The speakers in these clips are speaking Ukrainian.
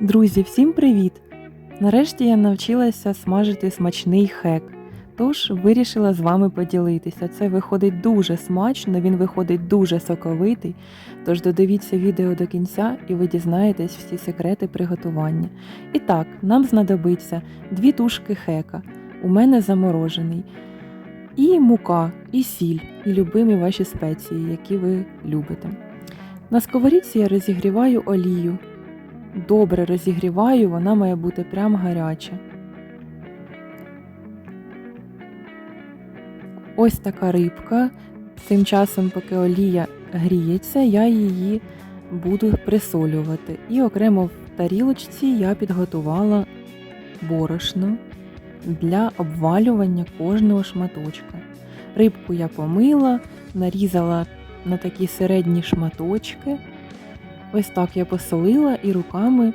Друзі, всім привіт! Нарешті я навчилася смажити смачний хек, тож вирішила з вами поділитися. Це виходить дуже смачно, він виходить дуже соковитий. Тож додивіться відео до кінця і ви дізнаєтесь всі секрети приготування. І так, нам знадобиться дві тушки хека. У мене заморожений. І мука, і сіль, і любимі ваші спеції, які ви любите. На сковорідці я розігріваю олію добре розігріваю, вона має бути прям гаряча. Ось така рибка. Тим часом, поки олія гріється, я її буду присолювати. І окремо в тарілочці я підготувала борошно для обвалювання кожного шматочка. Рибку я помила, нарізала на такі середні шматочки. Ось так я посолила і руками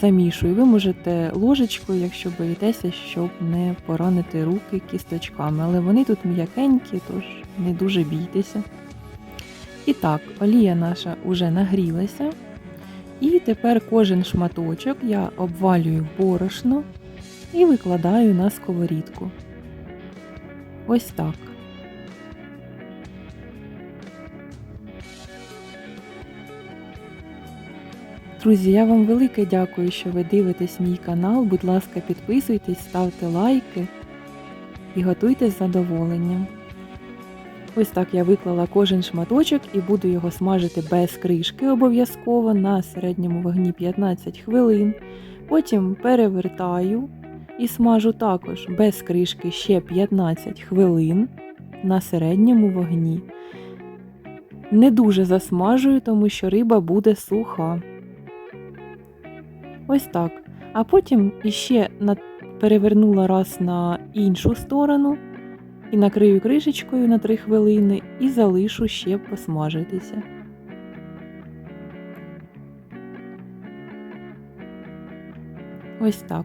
замішую. Ви можете ложечкою, якщо боїтеся, щоб не поранити руки кісточками. Але вони тут м'якенькі, тож не дуже бійтеся. І так, олія наша вже нагрілася. І тепер кожен шматочок я обвалюю в борошно і викладаю на сковорідку. Ось так. Друзі, я вам велике дякую, що ви дивитесь мій канал. Будь ласка, підписуйтесь, ставте лайки і готуйте з задоволенням. Ось так я виклала кожен шматочок і буду його смажити без кришки обов'язково на середньому вогні 15 хвилин. Потім перевертаю і смажу також без кришки ще 15 хвилин на середньому вогні. Не дуже засмажую, тому що риба буде суха. Ось так. А потім іще перевернула раз на іншу сторону і накрию кришечкою на 3 хвилини і залишу ще посмажитися. Ось так.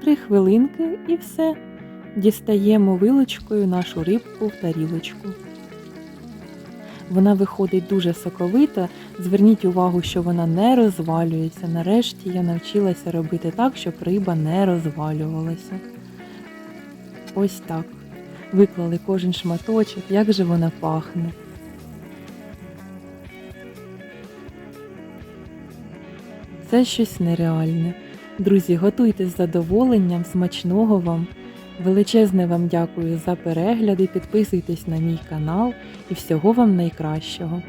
3 хвилинки і все. Дістаємо вилочкою нашу рибку в тарілочку. Вона виходить дуже соковита. Зверніть увагу, що вона не розвалюється. Нарешті я навчилася робити так, щоб риба не розвалювалася. Ось так. Виклали кожен шматочок, як же вона пахне. Це щось нереальне. Друзі, готуйте з задоволенням, смачного вам. Величезне вам дякую за перегляди, підписуйтесь на мій канал і всього вам найкращого.